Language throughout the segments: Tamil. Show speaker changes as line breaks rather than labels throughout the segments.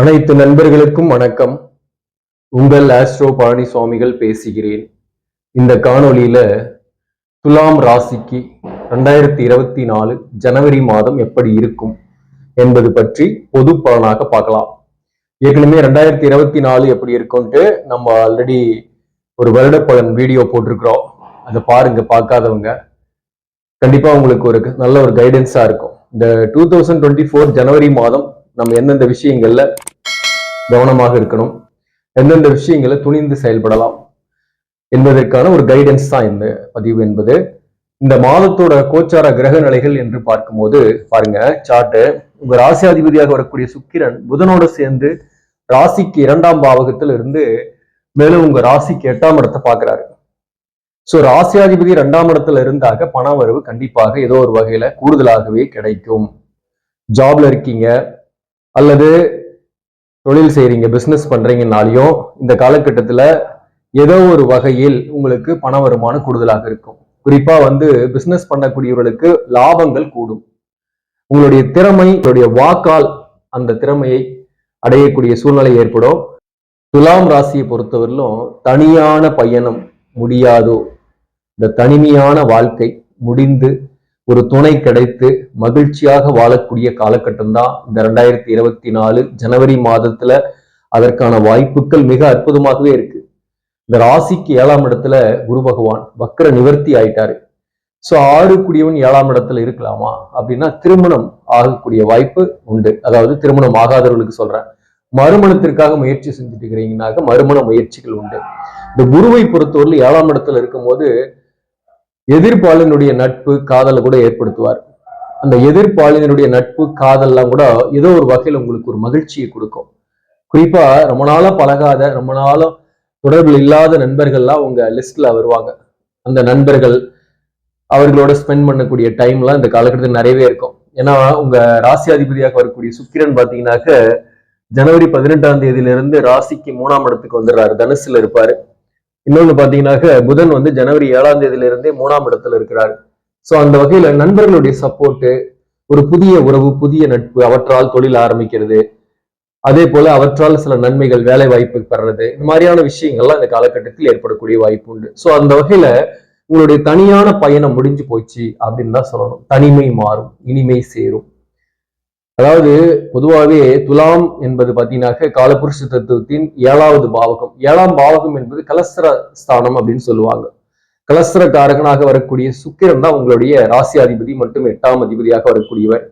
அனைத்து நண்பர்களுக்கும் வணக்கம். உங்கள் ஆஸ்ட்ரோ பழனி சுவாமிகள் பேசுகிறேன். இந்த காணொளியில துலாம் ராசிக்கு ரெண்டாயிரத்தி இருபத்தி நாலு ஜனவரி மாதம் எப்படி இருக்கும் என்பது பற்றி பொது பலனாக பார்க்கலாம். ஏற்கனவே ரெண்டாயிரத்தி இருபத்தி நாலு எப்படி இருக்கும்ட்டு நம்ம ஆல்ரெடி ஒரு வருட பலன் வீடியோ போட்டிருக்கிறோம். அதை பாருங்க பார்க்காதவங்க. கண்டிப்பா உங்களுக்கு ஒரு நல்ல ஒரு கைடன்ஸா இருக்கும். இந்த டூ தௌசண்ட் டுவெண்ட்டி ஃபோர் ஜனவரி மாதம் நம்ம எந்தெந்த விஷயங்கள்ல கவனமாக இருக்கணும் எந்தெந்த விஷயங்களை துணிந்து செயல்படலாம் என்பதற்கான ஒரு கைடன்ஸ் தான் இந்த பதிவு என்பது. இந்த மாதத்தோட கோச்சார கிரக நிலைகள் என்று பார்க்கும்போது பாருங்க சார்ட்டு உங்க ராசியாதிபதியாக வரக்கூடிய சுக்கிரன் புதனோட சேர்ந்து ராசிக்கு இரண்டாம் பாவகத்தில் இருந்து மேலும் உங்க ராசிக்கு எட்டாம் இடத்தை பார்க்கிறாரு. சோ ராசியாதிபதி இரண்டாம் இடத்துல இருந்தாக பண வரவு கண்டிப்பாக ஏதோ ஒரு வகையில கூடுதலாகவே கிடைக்கும். ஜாப்ல இருக்கீங்க அல்லது தொழில் செய்கிறீங்க பிஸ்னஸ் பண்ணுறீங்கனாலையும் இந்த காலகட்டத்தில் ஏதோ ஒரு வகையில் உங்களுக்கு பண வருமானம் கூடுதலாக இருக்கும். குறிப்பாக வந்து பிஸ்னஸ் பண்ணக்கூடியவர்களுக்கு லாபங்கள் கூடும். உங்களுடைய திறமை உங்களுடைய வாக்கால் அந்த திறமையை அடையக்கூடிய சூழ்நிலை ஏற்படும். துலாம் ராசியை பொறுத்தவரையிலும் தனியான பயணம் முடியாதோ இந்த தனிமையான வாழ்க்கை முடிந்து ஒரு துணை கிடைத்து மகிழ்ச்சியாக வாழக்கூடிய காலகட்டம் தான் இந்த ரெண்டாயிரத்தி இருபத்தி நாலு ஜனவரி மாதத்துல அதற்கான வாய்ப்புகள் மிக அற்புதமாகவே இருக்கு. இந்த ராசிக்கு ஏழாம் இடத்துல குரு பகவான் வக்கர நிவர்த்தி ஆயிட்டாரு. சோ ஆறு கூடியவன் ஏழாம் இடத்துல இருக்கலாமா? அப்படின்னா திருமணம் ஆகக்கூடிய வாய்ப்பு உண்டு. அதாவது திருமணம் ஆகாதவர்களுக்கு சொல்றேன். மறுமணத்திற்காக முயற்சி செஞ்சுட்டு இருக்கிறீங்கன்னாக்க மறுமண முயற்சிகள் உண்டு. இந்த குருவை பொறுத்தவரையில் ஏழாம் இடத்துல இருக்கும்போது எதிர்ப்பாளினுடைய நட்பு காதலை கூட ஏற்படுத்துவார். அந்த எதிர்ப்பாளினுடைய நட்பு காதல்லாம் கூட ஏதோ ஒரு வகையில் உங்களுக்கு ஒரு மகிழ்ச்சியை கொடுக்கும். குறிப்பா ரொம்ப நாளா பழகாத ரொம்ப நாளா தொடர்பில் இல்லாத நண்பர்கள்லாம் உங்க லிஸ்ட்ல வருவாங்க. அந்த நண்பர்கள் அவர்களோட ஸ்பெண்ட் பண்ணக்கூடிய டைம்லாம் இந்த காலகட்டத்தில் நிறையவே இருக்கும். ஏன்னா உங்க ராசி அதிபதியாக வரக்கூடிய சுக்கிரன் பாத்தீங்கன்னாக்க ஜனவரி பதினெட்டாம் தேதியிலிருந்து ராசிக்கு மூணாம் இடத்துக்கு வந்துடுறாரு. தனுசுல இருப்பாரு. இன்னொன்னு பார்த்தீங்கன்னாக்க புதன் வந்து ஜனவரி ஏழாம் தேதியிலிருந்தே மூணாம் இடத்துல இருக்கிறார். சோ அந்த வகையில நண்பர்களுடைய சப்போர்ட் ஒரு புதிய உறவு புதிய நட்பு அவற்றால் தொழில் ஆரம்பிக்கிறது. அதே போல அவற்றால் சில நன்மைகள் வேலை வாய்ப்பு பெறது இந்த மாதிரியான விஷயங்கள்லாம் இந்த காலகட்டத்தில் ஏற்படக்கூடிய வாய்ப்பு உண்டு. ஸோ அந்த வகையில உங்களுடைய தனியான பயணம் முடிஞ்சு போச்சு அப்படின்னு தான் சொல்லணும். தனிமை மாறும் இனிமை சேரும். அதாவது பொதுவாகவே துலாம் என்பது பார்த்தீங்கன்னாக்க காலபுருஷ தத்துவத்தின் ஏழாவது பாவகம். ஏழாம் பாவகம் என்பது கலஸ்திர ஸ்தானம் அப்படின்னு சொல்லுவாங்க. கலஸ்திர காரகனாக வரக்கூடிய சுக்கிரன் தான் உங்களுடைய ராசியாதிபதி மற்றும் எட்டாம் அதிபதியாக வரக்கூடியவர்.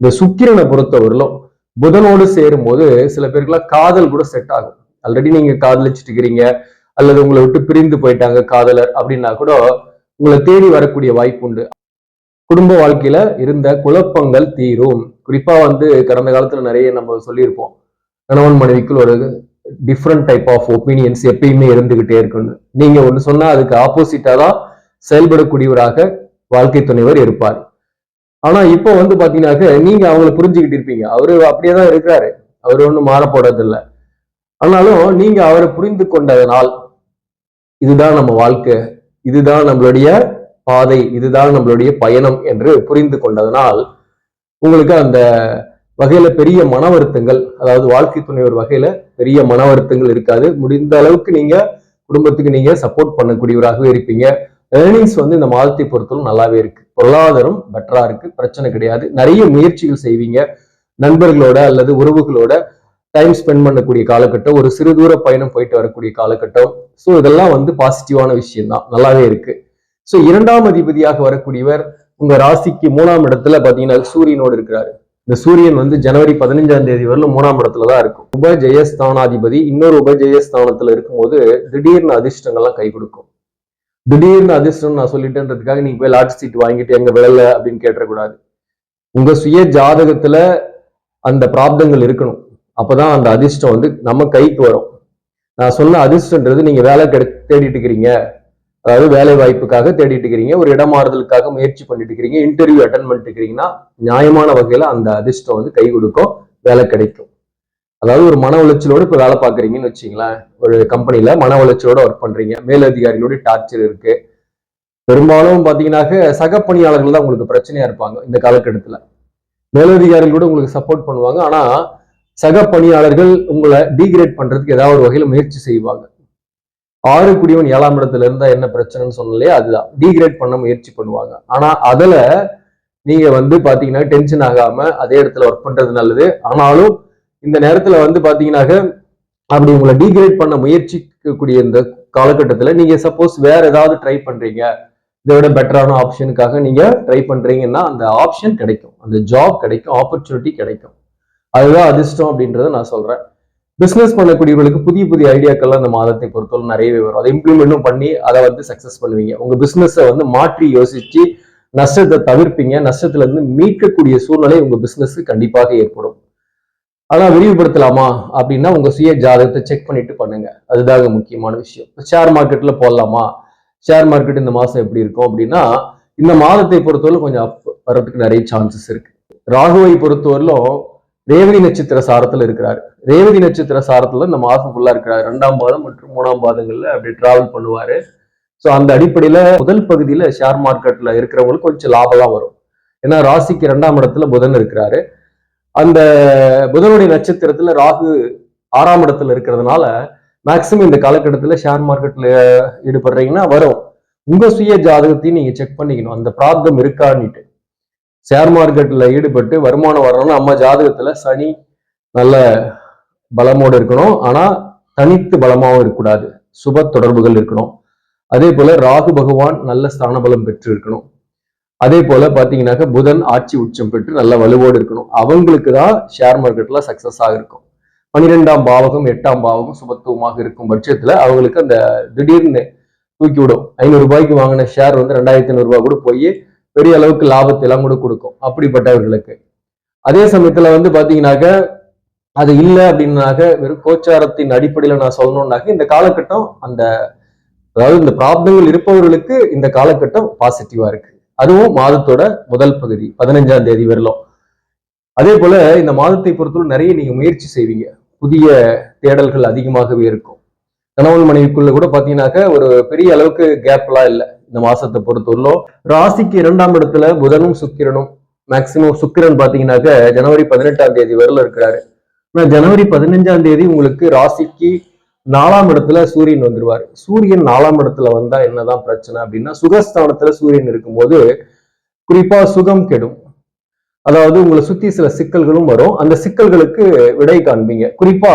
இந்த சுக்கிரனை பொறுத்தவரையிலும் புதனோடு சேரும் போது சில பேருக்குலாம் காதல் கூட செட் ஆகும். ஆல்ரெடி நீங்க காதலிச்சுட்டு இருக்கிறீங்க அல்லது உங்களை விட்டு பிரிந்து போயிட்டாங்க காதலர் அப்படின்னா கூட உங்களை தேடி வரக்கூடிய வாய்ப்பு உண்டு. குடும்ப வாழ்க்கையில இருந்த குழப்பங்கள் தீரும். குறிப்பா வந்து கடந்த காலத்துல நிறைய நம்ம சொல்லியிருப்போம். கணவன் மனைவிக்குள் ஒரு டிஃப்ரெண்ட் டைப் ஆஃப் ஒப்பீனியன்ஸ் எப்பயுமே இருந்துகிட்டே இருக்குன்னு. நீங்க ஒண்ணு சொன்னா அதுக்கு ஆப்போசிட்டா தான் செயல்படக்கூடியவராக வாழ்க்கை துணைவர் இருப்பார். ஆனா இப்போ வந்து பாத்தீங்கன்னாக்க நீங்க அவங்களை புரிஞ்சுக்கிட்டு இருப்பீங்க. அவரு அப்படியே தான் இருக்கிறாரு. அவர் ஒன்றும் மாற போறதில்லை. ஆனாலும் நீங்க அவரை புரிந்து கொண்டதனால் இதுதான் நம்ம வாழ்க்கை. இதுதான் நம்மளுடைய பாதை இதுதான் நம்மளுடைய பயணம் என்று புரிந்து கொண்டதனால் உங்களுக்கு அந்த வகையில பெரிய மன வருத்தங்கள் அதாவது வாழ்க்கை துணை ஒரு வகையில பெரிய மன வருத்தங்கள் இருக்காது. முடிந்த அளவுக்கு நீங்க குடும்பத்துக்கு நீங்க சப்போர்ட் பண்ணக்கூடியவராகவே இருப்பீங்க. ஏர்னிங்ஸ் வந்து இந்த மாதத்தை பொறுத்தவரை நல்லாவே இருக்கு. பொருளாதாரம் பெட்டரா இருக்கு. பிரச்சனை கிடையாது. நிறைய முயற்சிகள் செய்வீங்க. நண்பர்களோட அல்லது உறவுகளோட டைம் ஸ்பெண்ட் பண்ணக்கூடிய காலகட்டம் ஒரு சிறு தூர பயணம் போயிட்டு வரக்கூடிய காலகட்டம். ஸோ இதெல்லாம் வந்து பாசிட்டிவான விஷயம் தான் நல்லாவே இருக்கு. ஸோ இரண்டாம் அதிபதியாக வரக்கூடியவர் உங்க ராசிக்கு மூணாம் இடத்துல பாத்தீங்கன்னா சூரியனோடு இருக்கிறாரு. இந்த சூரியன் வந்து ஜனவரி பதினஞ்சாம் தேதி வரலும் மூணாம் இடத்துல தான் இருக்கும். உபஜெயஸ்தானாதிபதி இன்னொரு உபஜெயஸ்தானத்துல இருக்கும்போது திடீர்னு அதிர்ஷ்டங்கள்லாம் கை கொடுக்கும். திடீர்னு அதிர்ஷ்டம் நான் சொல்லிட்டேன்றதுக்காக நீங்க போய் லாட் சீட் வாங்கிட்டு எங்க விழல அப்படின்னு கேட்டக்கூடாது உங்க சுய ஜாதகத்துல அந்த பிராப்தங்கள் இருக்கணும். அப்பதான் அந்த அதிர்ஷ்டம் வந்து நம்ம கைக்கு வரும். நான் சொன்ன அதிர்ஷ்டன்றது நீங்க வேலை கிடை தேடிட்டு இருக்கிறீங்க. அதாவது வேலை வாய்ப்புக்காக தேடிட்டு இருக்கிறீங்க ஒரு இடமாறுதலுக்காக முயற்சி பண்ணிட்டு இருக்கிறீங்க இன்டர்வியூ அட்டன் பண்ணிட்டு இருக்கிறீங்கன்னா நியாயமான வகையில அந்த அதிர்ஷ்டம் வந்து கை கொடுக்கும் வேலை கிடைக்கும். அதாவது ஒரு மன உளைச்சலோடு இப்போ வேலை பார்க்குறீங்கன்னு வச்சிங்களேன் ஒரு கம்பெனில மன உளைச்சலோட ஒர்க் பண்றீங்க மேலதிகாரிகளோட டார்ச்சர் இருக்கு. பெரும்பாலும் பார்த்தீங்கன்னாக்க சக பணியாளர்கள் தான் உங்களுக்கு பிரச்சனையா இருப்பாங்க இந்த காலகட்டத்தில். மேலதிகாரிகள் கூட உங்களுக்கு சப்போர்ட் பண்ணுவாங்க ஆனா சக பணியாளர்கள் உங்களை டீக்ரேட் பண்றதுக்கு ஏதாவது ஒரு வகையில முயற்சி செய்வாங்க. ஆறு குடிவன் ஏழாம் இடத்துல இருந்தா என்ன பிரச்சனைன்னு சொன்னாலே அதுதான். டீக்ரேட் பண்ண முயற்சி பண்ணுவாங்க. ஆனா அதுல நீங்க வந்து பாத்தீங்கன்னா டென்ஷன் ஆகாம அதே இடத்துல ஒர்க் பண்றது நல்லது. ஆனாலும் இந்த நேரத்துல வந்து பாத்தீங்கன்னாக்க அப்படி உங்களை டீக்ரேட் பண்ண முயற்சிக்கக்கூடிய இந்த காலகட்டத்துல நீங்க சப்போஸ் வேற ஏதாவது ட்ரை பண்றீங்க. இதை விட பெட்டரான ஆப்ஷனுக்காக நீங்க ட்ரை பண்றீங்கன்னா அந்த ஆப்ஷன் கிடைக்கும். அந்த ஜாப் கிடைக்கும் ஆப்பர்ச்சுனிட்டி கிடைக்கும். அதுதான் அதிர்ஷ்டம் அப்படின்றத நான் சொல்றேன். பிஸ்னஸ் பண்ணக்கூடியவர்களுக்கு புதிய புதிய ஐடியாக்கள்லாம் அந்த மாதத்தை பொறுத்தவரை நிறையவே வரும். அதை இம்ப்ளிமெண்ட்டும் பண்ணி அதை வந்து சக்சஸ் பண்ணுவீங்க. உங்க பிஸ்னஸை வந்து மாற்றி யோசிச்சு நஷ்டத்தை தவிர்ப்பீங்க. நஷ்டத்துல இருந்து மீட்கக்கூடிய சூழ்நிலை உங்க பிஸ்னஸ்க்கு கண்டிப்பாக ஏற்படும். ஆனா விரிவுபடுத்தலாமா அப்படின்னா உங்க சுய ஜாதகத்தை செக் பண்ணிட்டு பண்ணுங்க. அதுதாங்க முக்கியமான விஷயம். ஷேர் மார்க்கெட்ல போடலாமா? ஷேர் மார்க்கெட் இந்த மாசம் எப்படி இருக்கும் அப்படின்னா இந்த மாதத்தை பொறுத்தவரை கொஞ்சம் அப் வர்றதுக்கு நிறைய சான்சஸ் இருக்கு. ராகுவை பொறுத்தவரையிலும் ரேவதி நட்சத்திர சாரத்துல இருக்கிறார். ரேவதி நட்சத்திர சாரத்துல இந்த மாசம் ஃபுல்லா இருக்கிறார். ரெண்டாம் பாதம் மற்றும் மூணாம் பாதங்கள்ல அப்படி டிராவல் பண்ணுவாரு. ஸோ அந்த அடிப்படையில முதல் பகுதியில ஷேர் மார்க்கெட்ல இருக்கிறவங்களுக்கு கொஞ்சம் லாபம் வரும். ஏன்னா ராசிக்கு இரண்டாம் இடத்துல புதன் இருக்கிறாரு. அந்த புதனுடைய நட்சத்திரத்துல ராகு ஆறாம் இடத்துல இருக்கிறதுனால மேக்சிமம் இந்த காலகட்டத்தில் ஷேர் மார்க்கெட்ல ஈடுபடுறீங்கன்னா வரும். உங்க சுய ஜாதகத்தையும் நீங்க செக் பண்ணிக்கணும். அந்த பிராப்தம் இருக்கான்னுட்டு. ஷேர் மார்க்கெட்ல ஈடுபட்டு வருமானம் வரணும்னா நம்ம ஜாதகத்துல சனி நல்ல பலமோடு இருக்கணும். ஆனா தனித்து பலமாவும் இருக்கக்கூடாது. சுப தொடர்புகள் இருக்கணும். அதே போல ராகு பகவான் நல்ல ஸ்தான பலம் பெற்று இருக்கணும். அதே போல பாத்தீங்கன்னாக்க புதன் ஆட்சி உச்சம் பெற்று நல்ல வலுவோடு இருக்கணும். அவங்களுக்கு தான் ஷேர் மார்க்கெட்ல சக்சஸ் ஆகிருக்கும் பன்னிரெண்டாம் பாவகம் எட்டாம் பாவகம் சுபத்துவமாக இருக்கும் பட்சத்துல அவங்களுக்கு அந்த திடீர்னு தூக்கி விடும். ஐநூறு ரூபாய்க்கு வாங்கின ஷேர் வந்து ரெண்டாயிரத்தி ஐநூறுரூவா கூட போய் பெரிய அளவுக்கு லாபத்தை எல்லாம் கூட கொடுக்கும் அப்படிப்பட்டவர்களுக்கு. அதே சமயத்துல வந்து பாத்தீங்கன்னாக்க அது இல்லை அப்படின்னாக்க வெறும் கோச்சாரத்தின் அடிப்படையில நான் சொல்லணும்னாக்க இந்த காலகட்டம் அந்த அதாவது இந்த பிராப்தங்கள் இருப்பவர்களுக்கு இந்த காலகட்டம் பாசிட்டிவா இருக்கு. அதுவும் மாதத்தோட முதல் பகுதி பதினஞ்சாம் தேதி வரலாம். அதே போல இந்த மாதத்தை பொறுத்தவரை நிறைய நீங்க முயற்சி செய்வீங்க. புதிய தேடல்கள் அதிகமாகவே இருக்கும். கணவன் மனைவிக்குள்ள கூட பாத்தீங்கன்னாக்க ஒரு பெரிய அளவுக்கு கேப் எல்லாம் இல்லை. இந்த மாசத்தை பொறுத்தவரையிலும் ராசிக்கு இரண்டாம் இடத்துல புதனும் சுக்கிரனும். மேக்சிமம் சுக்கிரன் பாத்தீங்கன்னாக்க ஜனவரி பதினெட்டாம் தேதி வரல இருக்கிறாரு. ஆனா ஜனவரி பதினஞ்சாம் தேதி உங்களுக்கு ராசிக்கு நாலாம் இடத்துல சூரியன் வந்துருவாரு. சூரியன் நாலாம் இடத்துல வந்தா என்னதான் பிரச்சனை அப்படின்னா சுகஸ்தானத்துல சூரியன் இருக்கும்போது குறிப்பா சுகம் கெடும். அதாவது உங்களை சுத்தி சில சிக்கல்களும் வரும். அந்த சிக்கல்களுக்கு விடை காண்பீங்க. குறிப்பா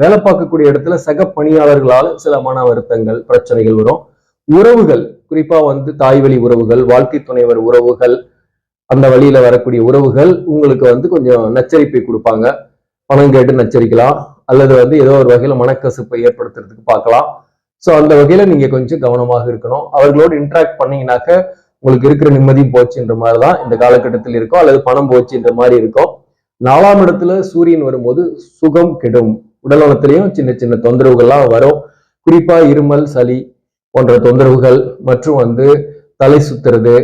வேலை பார்க்கக்கூடிய இடத்துல சக பணியாளர்களால் சில மன வருத்தங்கள் பிரச்சனைகள் வரும். உறவுகள் குறிப்பா வந்து தாய்வழி உறவுகள் வாழ்க்கை துணைவர் உறவுகள் அந்த வழியில வரக்கூடிய உறவுகள் உங்களுக்கு வந்து கொஞ்சம் நச்சரிப்பை கொடுப்பாங்க. பணம் கேட்டு நச்சரிக்கலாம். அல்லது வந்து ஏதோ ஒரு வகையில மனக்கசுப்பை ஏற்படுத்துறதுக்கு பார்க்கலாம். ஸோ அந்த வகையில நீங்க கொஞ்சம் கவனமாக இருக்கணும். அவர்களோடு இன்ட்ராக்ட் பண்ணீங்கன்னாக்க உங்களுக்கு இருக்கிற நிம்மதியும் போச்சுன்ற மாதிரி தான் இந்த காலகட்டத்தில் இருக்கும் அல்லது பணம் போச்சுன்ற மாதிரி இருக்கும் நாலாம் இடத்துல சூரியன் வரும்போது சுகம் கெடும். உடல்நலத்திலையும் சின்ன சின்ன தொந்தரவுகள்லாம் வரும். குறிப்பா இருமல் சளி போன்ற தொந்தரவுகள் மற்றும் வந்து தலை சுத்துறது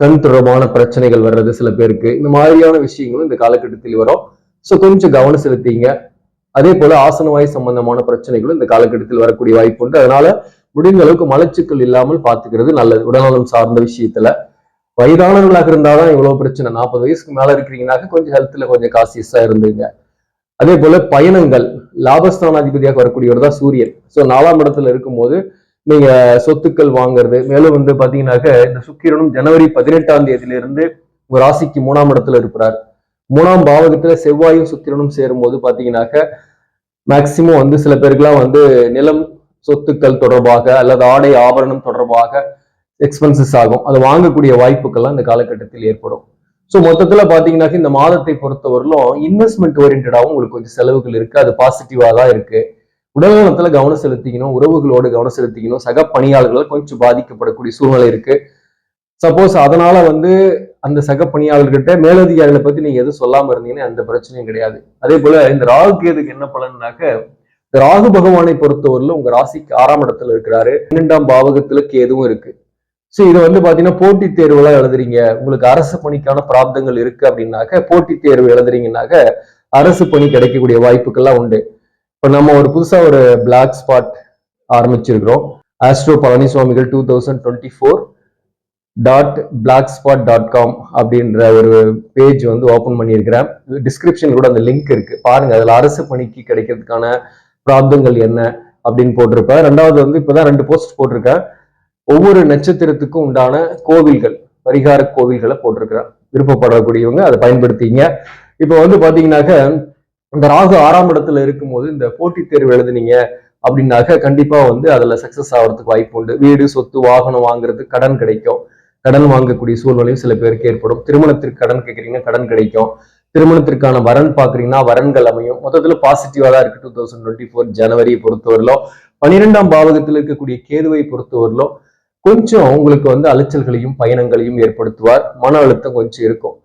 கண் தொடர்பான பிரச்சனைகள் வர்றது சில பேருக்கு. இந்த மாதிரியான விஷயங்களும் இந்த காலகட்டத்தில் வரும். ஸோ கொஞ்சம் கவனம் செலுத்திங்க. அதே போல ஆசனவாய் சம்பந்தமான பிரச்சனைகளும் இந்த காலகட்டத்தில் வரக்கூடிய வாய்ப்பு உண்டு. அதனால முடிந்த அளவுக்கு மலச்சிக்கல் இல்லாமல் பார்த்துக்கிறது நல்லது. உடல்நலம் சார்ந்த விஷயத்துல. வயதானவர்களாக இருந்தாதான் இவ்வளவு பிரச்சனை. நாற்பது வயசுக்கு மேல இருக்கிறீங்கனாக்க கொஞ்சம் ஹெல்த்ல கொஞ்சம் காசியஸா இருந்துங்க. அதே போல பயணங்கள். லாபஸ்தானாதிபதியாக வரக்கூடியவர் தான் சூரியன். ஸோ நாலாம் இடத்துல இருக்கும்போது நீங்க சொத்துக்கள் வாங்குறது. மேலும் வந்து பாத்தீங்கன்னாக்க இந்த சுக்கிரனும் ஜனவரி பதினெட்டாம் தேதியிலிருந்து உங்க ராசிக்கு மூணாம் இடத்துல இருக்கிறார் மூணாம் பாவகத்துல செவ்வாயும் சுக்கிரனும் சேரும்போது பாத்தீங்கன்னாக்க மேக்சிமம் வந்து சில பேருக்குலாம் வந்து நிலம் சொத்துக்கள் தொடர்பாக அல்லது ஆடை ஆபரணம் தொடர்பாக எக்ஸ்பென்சஸ் ஆகும். அதை வாங்கக்கூடிய வாய்ப்புகள்லாம் இந்த காலகட்டத்தில் ஏற்படும். ஸோ மொத்தத்துல பாத்தீங்கன்னாக்க இந்த மாதத்தை பொறுத்தவரையிலும் இன்வெஸ்ட்மெண்ட் ஓரியன்டாகவும் உங்களுக்கு கொஞ்சம் செலவுகள் இருக்கு. அது பாசிட்டிவா தான் இருக்கு உடல்நலத்துல கவனம் செலுத்திக்கணும் உறவுகளோடு கவனம் செலுத்திக்கணும். சக பணியாளர்கள் கொஞ்சம் பாதிக்கப்படக்கூடிய சூழ்நிலை இருக்கு. சப்போஸ் அதனால வந்து அந்த சக பணியாளர்கிட்ட மேலதிகாரிகளை பத்தி நீங்க எதுவும் சொல்லாம இருந்தீங்கன்னா அந்த பிரச்சனையும் கிடையாது. அதே போல இந்த ராகு கேதுக்கு என்ன பலன்னாக்க இந்த ராகு பகவானை பொறுத்தவரையில உங்க ராசிக்கு ஆறாம் இடத்துல இருக்கிறாரு. பன்னெண்டாம் பாவகத்துல கேதுவும் இருக்கு. ஸோ இது வந்து பாத்தீங்கன்னா போட்டித் தேர்வுலாம் எழுதுறீங்க. உங்களுக்கு அரசு பணிக்கான பிராப்தங்கள் இருக்கு அப்படின்னாக்க போட்டித் தேர்வு எழுதுறீங்கன்னாக்க அரசு பணி கிடைக்கக்கூடிய வாய்ப்புகள்லாம் உண்டு. இப்போ நம்ம ஒரு புதுசாக ஒரு பிளாக் ஸ்பாட் ஆரம்பிச்சிருக்கிறோம். Astro பழனிசுவாமிகள் two thousand twenty four dot blog spot dot com அப்படின்ற ஒரு பேஜ் வந்து ஓப்பன் பண்ணியிருக்கிறேன். டிஸ்கிரிப்ஷன் கூட அந்த லிங்க் இருக்குது பாருங்க அதில் அரசு பணிக்கு கிடைக்கிறதுக்கான பிராப்தங்கள் என்ன அப்படின்னு போட்டிருப்பேன் ரெண்டாவது வந்து இப்போ தான் ரெண்டு போஸ்ட் போட்டிருக்கேன். ஒவ்வொரு நட்சத்திரத்துக்கும் உண்டான கோவில்கள் பரிகார கோவில்களை போட்டிருக்கிறேன். விருப்பப்படக்கூடியவங்க அதை பயன்படுத்திங்க. இப்போ வந்து பார்த்தீங்கன்னாக்க இந்த ராகு ஆறாம் இடத்துல இருக்கும்போது இந்த போட்டித் தேர்வு எழுதுனீங்க அப்படின்னாக்க கண்டிப்பா வந்து அதுல சக்சஸ் ஆகிறதுக்கு வாய்ப்பு உண்டு. வீடு சொத்து வாகனம் வாங்குறதுக்கு கடன் கிடைக்கும். கடன் வாங்கக்கூடிய சூழ்நிலையும் சில பேருக்கு ஏற்படும். திருமணத்திற்கு கடன் கேட்குறீங்க கடன் கிடைக்கும். திருமணத்திற்கான வரன் பாக்குறீங்கன்னா வரன்கள் அமையும். மொத்தத்துல பாசிட்டிவா தான் இருக்கு டூ தௌசண்ட் டுவெண்ட்டி ஃபோர் ஜனவரியை பொறுத்தவரையிலும். பன்னிரெண்டாம் பாவகத்தில் இருக்கக்கூடிய கேதுவை பொறுத்தவரையிலும் கொஞ்சம் உங்களுக்கு வந்து அலைச்சல்களையும் பயணங்களையும் ஏற்படுத்துவார். மன அழுத்தம் கொஞ்சம் இருக்கும்.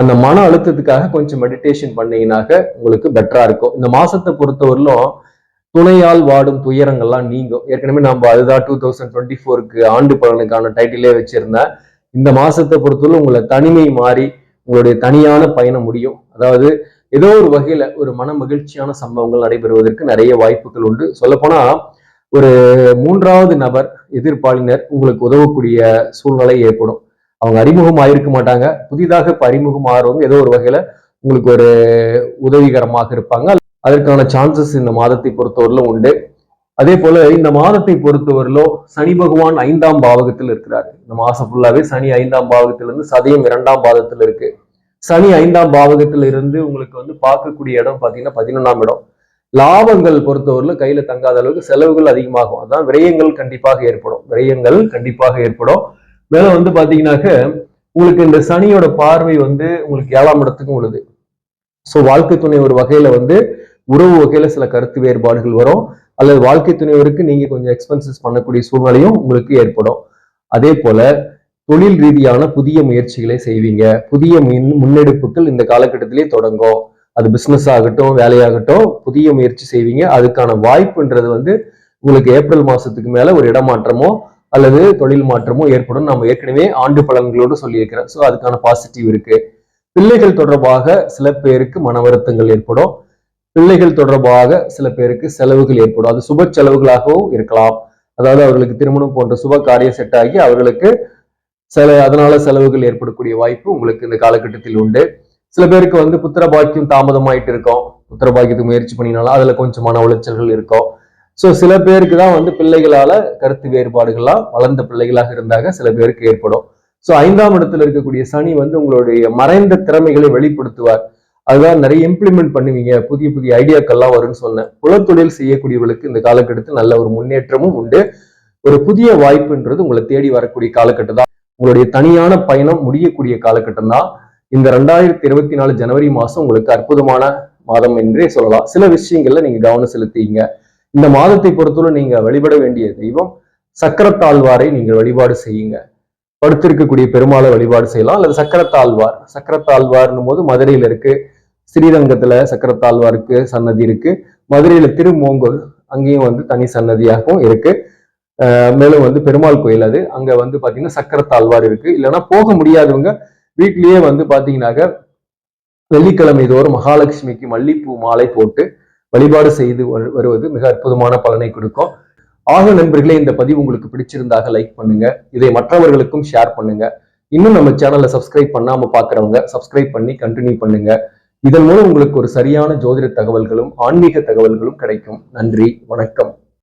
அந்த மன அழுத்தத்துக்காக கொஞ்சம் மெடிடேஷன் பண்ணீங்கன்னாக்க உங்களுக்கு பெட்டரா இருக்கும். இந்த மாசத்தை பொறுத்தவரையிலும் துணையால் வாடும் துயரங்கள்லாம் நீங்கும். ஏற்கனவே நம்ம அதுதான் டூ தௌசண்ட் டுவெண்ட்டி ஃபோருக்கு ஆண்டு பலனுக்கான டைட்டிலே வச்சிருந்தேன். இந்த மாசத்தை பொறுத்தவரை உங்களை தனிமை மாறி உங்களுடைய தனியான பயணம் முடியும். அதாவது ஏதோ ஒரு வகையில ஒரு மன மகிழ்ச்சியான சம்பவங்கள் நடைபெறுவதற்கு நிறைய வாய்ப்புகள் உண்டு. சொல்லப்போனா ஒரு மூன்றாவது நபர் எதிர்ப்பாளினர் உங்களுக்கு உதவக்கூடிய சூழ்நிலை ஏற்படும். அவங்க அறிமுகம் ஆயிருக்க மாட்டாங்க. புதிதாக இப்போ அறிமுகம் ஆகிறவங்க ஏதோ ஒரு வகையில் உங்களுக்கு ஒரு உதவிகரமாக இருப்பாங்க. அதற்கான சான்சஸ் இந்த மாதத்தை பொறுத்தவரையிலும் உண்டு. அதே போல இந்த மாதத்தை பொறுத்தவரையிலும் சனி பகவான் ஐந்தாம் பாவகத்தில் இருக்கிறார். இந்த மாசம் ஃபுல்லாவே சனி ஐந்தாம் பாவகத்திலிருந்து சதயம் இரண்டாம் பாதத்தில் இருக்கு. சனி ஐந்தாம் பாவகத்தில் இருந்து உங்களுக்கு வந்து பார்க்கக்கூடிய இடம் பார்த்தீங்கன்னா பதினொன்றாம் இடம். லாபங்கள் பொறுத்தவரையிலும் கையில தங்காத அளவுக்கு செலவுகள் அதிகமாகும். அதான் விரயங்கள் கண்டிப்பாக ஏற்படும். விரயங்கள் கண்டிப்பாக ஏற்படும். மேல வந்து பாத்தீங்கன்னாக்க உங்களுக்கு இந்த சனியோட பார்வை வந்து உங்களுக்கு ஏழாம் இடத்துக்கும் உள்ளது. ஸோ வாழ்க்கை துணை ஒரு வகையில வந்து உறவு வகையில சில கருத்து வேறுபாடுகள் வரும். அல்லது வாழ்க்கை துணைவருக்கு நீங்க கொஞ்சம் எக்ஸ்பென்சஸ் பண்ணக்கூடிய சூழ்நிலையும் உங்களுக்கு ஏற்படும். அதே போல தொழில் ரீதியான புதிய முயற்சிகளை செய்வீங்க. புதிய முன்னெடுப்புகள் இந்த காலகட்டத்திலே தொடங்கும். அது பிசினஸ் ஆகட்டும் வேலையாகட்டும் புதிய முயற்சி செய்வீங்க. அதுக்கான வாய்ப்புன்றது வந்து உங்களுக்கு ஏப்ரல் மாசத்துக்கு மேல ஒரு இடமாற்றமோ அல்லது தொழில் மாற்றமோ ஏற்படும் நம்ம ஏற்கனவே ஆண்டு பலன்களோடு சொல்லியிருக்கிறோம். ஸோ அதுக்கான பாசிட்டிவ் இருக்கு. பிள்ளைகள் தொடர்பாக சில பேருக்கு மன வருத்தங்கள் ஏற்படும். பிள்ளைகள் தொடர்பாக சில பேருக்கு செலவுகள் ஏற்படும். அது சுப செலவுகளாகவும் இருக்கலாம். அதாவது அவர்களுக்கு திருமணம் போன்ற சுப காரியம் செட் ஆகி அவர்களுக்கு சில அதனால செலவுகள் ஏற்படக்கூடிய வாய்ப்பு உங்களுக்கு இந்த காலகட்டத்தில் உண்டு. சில பேருக்கு வந்து புத்திர பாக்கியம் தாமதமாயிட்டு இருக்கும். புத்திர பாக்கியத்துக்கு முயற்சி பண்ணினாலும் அதுல கொஞ்சம் மன உளைச்சல்கள் இருக்கும். ஸோ சில பேருக்கு தான் வந்து பிள்ளைகளால கருத்து வேறுபாடுகள்லாம் வளர்ந்த பிள்ளைகளாக இருந்தாங்க. சில பேருக்கு ஏற்படும். ஸோ ஐந்தாம் இடத்துல இருக்கக்கூடிய சனி வந்து உங்களுடைய மறைந்த திறமைகளை வெளிப்படுத்துவார். அதுதான் நிறைய இம்ப்ளிமெண்ட் பண்ணுவீங்க. புதிய புதிய ஐடியாக்கள்லாம் வரும்னு சொன்னேன். குலத்தொழில் செய்யக்கூடியவர்களுக்கு இந்த காலகட்டத்தில் நல்ல ஒரு முன்னேற்றமும் உண்டு. ஒரு புதிய வாய்ப்புன்றது உங்களை தேடி வரக்கூடிய காலகட்டம் தான். உங்களுடைய தனியான பயணம் முடியக்கூடிய காலகட்டம் தான். இந்த ரெண்டாயிரத்தி இருபத்தி நாலு ஜனவரி மாதம் உங்களுக்கு அற்புதமான மாதம் என்றே சொல்லலாம். சில விஷயங்கள்ல நீங்க கவனம் செலுத்திங்க இந்த மாதத்தை பொறுத்தவரை நீங்க வழிபட வேண்டிய தெய்வம் சக்கரத்தாழ்வாரை நீங்கள் வழிபாடு செய்யுங்க. படுத்திருக்கக்கூடிய பெருமாளை வழிபாடு செய்யலாம். அல்லது சக்கரத்தாழ்வார். சக்கரத்தாழ்வார்னும் போது மதுரையில இருக்கு. ஸ்ரீரங்கத்துல சக்கரத்தாழ்வாருக்கு சன்னதி இருக்கு. மதுரையில திருமோங்கல் அங்கேயும் வந்து தனி சன்னதியாகவும் இருக்கு. மேலும் வந்து பெருமாள் கோயில் அது. அங்க வந்து பாத்தீங்கன்னா சக்கரத்தாழ்வார் இருக்கு. இல்லைன்னா போக முடியாதவங்க வீட்லயே வந்து பாத்தீங்கன்னாக்க வெள்ளிக்கிழமை தோறும் மகாலட்சுமிக்கு மல்லிப்பூ மாலை போட்டு வழிபாடு செய்து வருவது மிக அற்புதமான பலனை கொடுக்கும். ஆக நண்பர்களே இந்த பதிவு உங்களுக்கு பிடிச்சிருந்தாக லைக் பண்ணுங்க. இதை மற்றவர்களுக்கும் ஷேர் பண்ணுங்க. இன்னும் நம்ம சேனலை சப்ஸ்கிரைப் பண்ணாம பாக்குறவங்க சப்ஸ்கிரைப் பண்ணி கண்டினியூ பண்ணுங்க. இதன் மூலம் உங்களுக்கு ஒரு சரியான ஜோதிட தகவல்களும் ஆன்மீக தகவல்களும் கிடைக்கும். நன்றி வணக்கம்.